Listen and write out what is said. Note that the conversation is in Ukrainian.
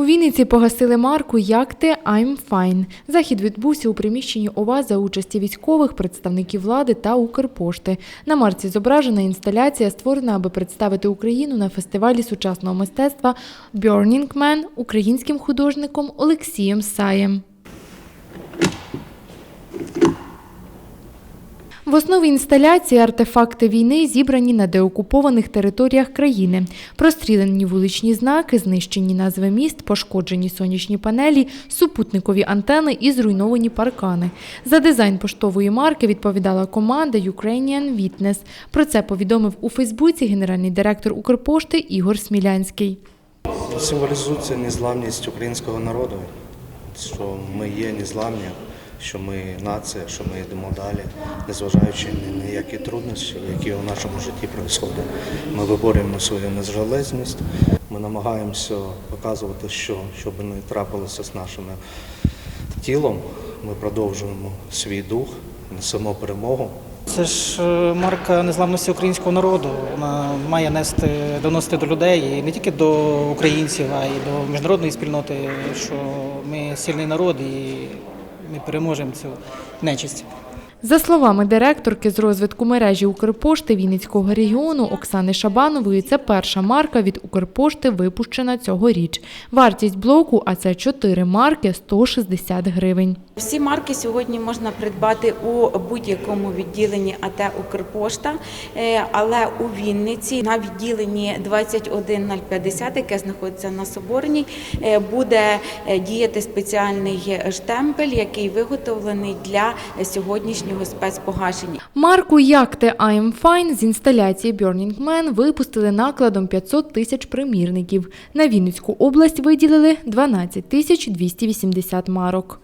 У Вінниці погасили марку Як ти I'm fine. Захід відбувся у приміщенні ОВА за участі військових, представників влади та Укрпошти. На марці зображена інсталяція, створена, аби представити Україну на фестивалі сучасного мистецтва Burning Man українським художником Олексієм Саєм. В основі інсталяції артефакти війни зібрані на деокупованих територіях країни. Прострілені вуличні знаки, знищені назви міст, пошкоджені сонячні панелі, супутникові антени і зруйновані паркани. За дизайн поштової марки відповідала команда Ukrainian Witness. Про це повідомив у Фейсбуці генеральний директор Укрпошти Ігор Смілянський. Символізується незламність українського народу, що ми є незламні, що ми нація, що ми йдемо далі, незважаючи на які труднощі, які у нашому житті происходять. Ми виборюємо свою незалежність, ми намагаємося показувати, що, що би не трапилося з нашим тілом, ми продовжуємо свій дух, несемо перемогу. Це ж е, марка незламності українського народу. Вона має нести доносити до людей і не тільки до українців, а й до міжнародної спільноти, що ми сильний народ і ми переможемо цю нечисть. За словами директорки з розвитку мережі Укрпошти Вінницького регіону Оксани Шабанової, це перша марка від Укрпошти, випущена цьогоріч. Вартість блоку, а це чотири марки, 160 гривень. Всі марки сьогодні можна придбати у будь-якому відділенні АТ Укрпошта, Е, але у Вінниці на відділенні 21050, яке знаходиться на Соборній, е, буде е, діяти спеціальний штемпель, який виготовлений для сьогоднішнього спецпогашення. Марку Якте I'm Fine з інсталяції Burning Man випустили накладом 500 тисяч примірників. На Вінницьку область виділили 12 тисяч 280 марок.